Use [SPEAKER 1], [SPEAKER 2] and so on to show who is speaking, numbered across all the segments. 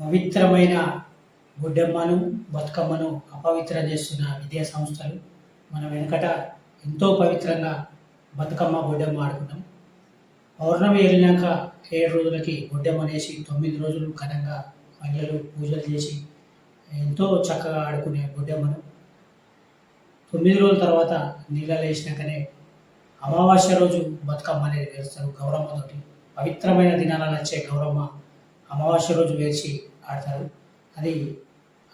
[SPEAKER 1] పవిత్రమైన గుడ్డెమ్మను బతుకమ్మను అపవిత్రం చేస్తున్న విద్యా సంస్థలు మన వెనకట ఎంతో పవిత్రంగా బతుకమ్మ గుడ్డెమ్మ ఆడుకున్నాం పౌర్ణమి వెళ్ళినాక ఏడు రోజులకి గుడ్డెమ్మ అనేసి తొమ్మిది రోజులు ఘనంగా మహిళలు పూజలు చేసి ఎంతో చక్కగా ఆడుకునే గుడ్డెమ్మను. తొమ్మిది రోజుల తర్వాత నీళ్ళలో వేసినాకనే అమావాస్య రోజు బతుకమ్మ అనేది వేస్తారు గౌరమ్మతోటి పవిత్రమైన దినాలలో వచ్చే గౌరమ్మ అమావాస్య రోజు వేసి ఆడతారు. అది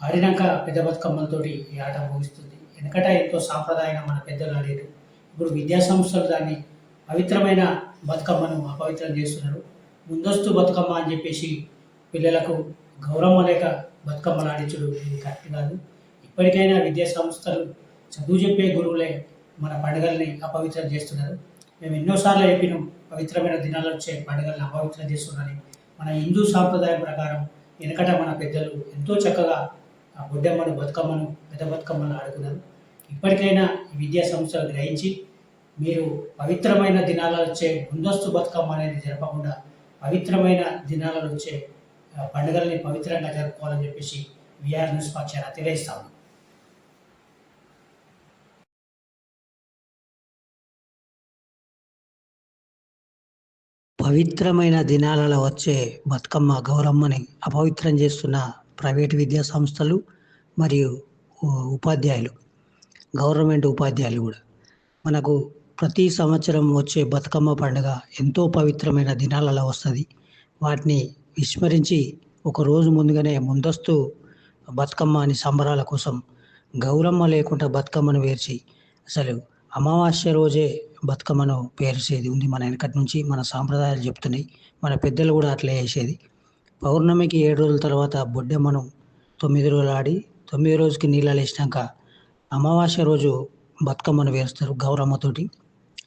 [SPEAKER 1] ఆడినాక పెద్ద బతుకమ్మలతోటి ఈ ఆట ముగిస్తుంది. వెనకట ఎంతో సాంప్రదాయంగా మన పెద్దలు ఆడేది. ఇప్పుడు విద్యా సంస్థలు దాన్ని పవిత్రమైన బతుకమ్మను అపవిత్రం చేస్తున్నారు. ముందస్తు బతుకమ్మ అని చెప్పేసి పిల్లలకు గౌరవం లేక బతుకమ్మలు ఆడించడం ఇది కరెక్ట్ కాదు. ఇప్పటికైనా విద్యా సంస్థలు చదువు చెప్పే గురువులే మన పండుగల్ని అపవిత్రం చేస్తున్నారు. మేము ఎన్నోసార్లు చెప్పినాం పవిత్రమైన దినాలు వచ్చే పండుగలను అపవిత్రం చేస్తున్నారని. మన హిందూ సాంప్రదాయం ప్రకారం వెనకట మన పెద్దలు ఎంతో చక్కగా ఆ బొడ్డమ్మను బతుకమ్మను పెద్ద బతుకమ్మను ఆడుకున్నారు. ఇప్పటికైనా ఈ విద్యా సంస్థలు గ్రహించి మీరు పవిత్రమైన దినాలలో వచ్చే ముందస్తు బతుకమ్మ అనేది జరపకుండా పవిత్రమైన దినాలలో వచ్చే పండుగల్ని పవిత్రంగా జరుపుకోవాలని చెప్పేసి విఆర్ న్యూస్ పక్షాన తెలియజేస్తాము
[SPEAKER 2] పవిత్రమైన దినాలలో వచ్చే బతుకమ్మ గౌరమ్మని అపవిత్రం చేస్తున్న ప్రైవేట్ విద్యా సంస్థలు మరియు ఉపాధ్యాయులు గవర్నమెంట్ ఉపాధ్యాయులు కూడా. మనకు ప్రతి సంవత్సరం వచ్చే బతుకమ్మ పండుగ ఎంతో పవిత్రమైన దినాలలో వస్తుంది. వాటిని విస్మరించి ఒక రోజు ముందుగానే ముందస్తు బతుకమ్మ అని సంబరాల కోసం గౌరమ్మ లేకుండా బతుకమ్మను వేర్చి అసలు అమావాస్య రోజే బతుకమ్మను పేర్చేది ఉంది. మన వెనకటి నుంచి మన సాంప్రదాయాలు చెప్తున్నాయి. మన పెద్దలు కూడా అట్లే చేసేది. పౌర్ణమికి ఏడు రోజుల తర్వాత బొడ్డమ్మను తొమ్మిది రోజులు ఆడి తొమ్మిది రోజుకి నీళ్ళు వేసినాక అమావాస్య రోజు బతుకమ్మను వేస్తారు గౌరమ్మతోటి.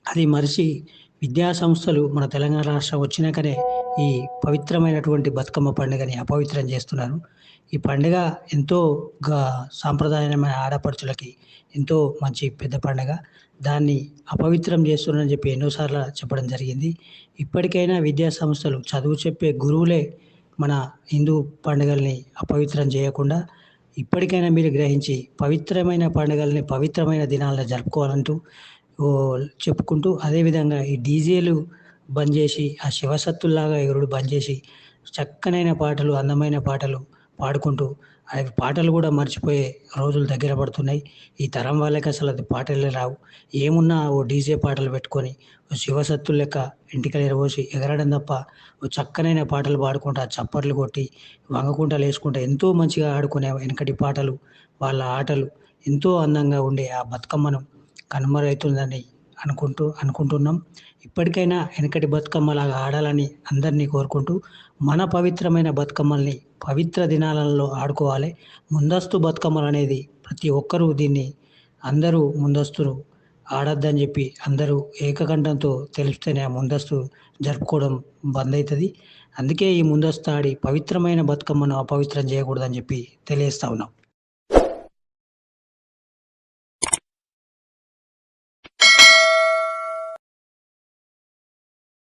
[SPEAKER 2] అది మరిచి విద్యా సంస్థలు మన తెలంగాణ రాష్ట్రం వచ్చినాకనే ఈ పవిత్రమైనటువంటి బతుకమ్మ పండుగని అపవిత్రం చేస్తున్నారు. ఈ పండుగ ఎంతో గా సాంప్రదాయమైన ఆడపడుచులకి ఎంతో మంచి పెద్ద పండుగ. దాన్ని అపవిత్రం చేస్తున్నారని చెప్పి ఎన్నోసార్లు చెప్పడం జరిగింది. ఇప్పటికైనా విద్యా సంస్థలు చదువు చెప్పే గురువులే మన హిందూ పండుగల్ని అపవిత్రం చేయకుండా ఇప్పటికైనా మీరు గ్రహించి పవిత్రమైన పండుగల్ని పవిత్రమైన దినాలను జరుపుకోవాలంటూ చెప్పుకుంటూ అదేవిధంగా ఈ డీజేలు బంద్ చేసి ఆ శివసత్తుల్లాగా ఎగురుడు బంద్ చేసి చక్కనైన పాటలు అందమైన పాటలు పాడుకుంటూ అవి పాటలు కూడా మర్చిపోయే రోజులు దగ్గర పడుతున్నాయి. ఈ తరం వాళ్ళకి అసలు అది పాటలే రావు. ఏమున్నా ఓ డీజే పాటలు పెట్టుకొని ఓ లెక్క ఇంటికి ఎరబోసి ఎగరడం తప్ప ఓ చక్కనైన పాటలు పాడుకుంటా చప్పట్లు కొట్టి వంగకుంటలు వేసుకుంటా ఎంతో మంచిగా ఆడుకునే వెనకటి పాటలు వాళ్ళ ఆటలు ఎంతో అందంగా ఉండే ఆ బతుకమ్మను కనుమరుగవుతుందని అనుకుంటూ అనుకుంటున్నాం. ఇప్పటికైనా వెనకటి బతుకమ్మలాగా ఆడాలని అందరినీ కోరుకుంటూ మన పవిత్రమైన బతుకమ్మల్ని పవిత్ర దినాలలో ఆడుకోవాలి. ముందస్తు బతుకమ్మలు అనేది ప్రతి ఒక్కరూ దీన్ని అందరూ ముందస్తులు ఆడొద్దని చెప్పి అందరూ ఏకకంఠంతో తెలిస్తేనే ఆ ముందస్తు జరుపుకోవడం బంద్ అవుతుంది అందుకే ఈ ముందస్తు ఆడి పవిత్రమైన బతుకమ్మను అపవిత్రం చేయకూడదని చెప్పి తెలియజేస్తా ఉన్నాం.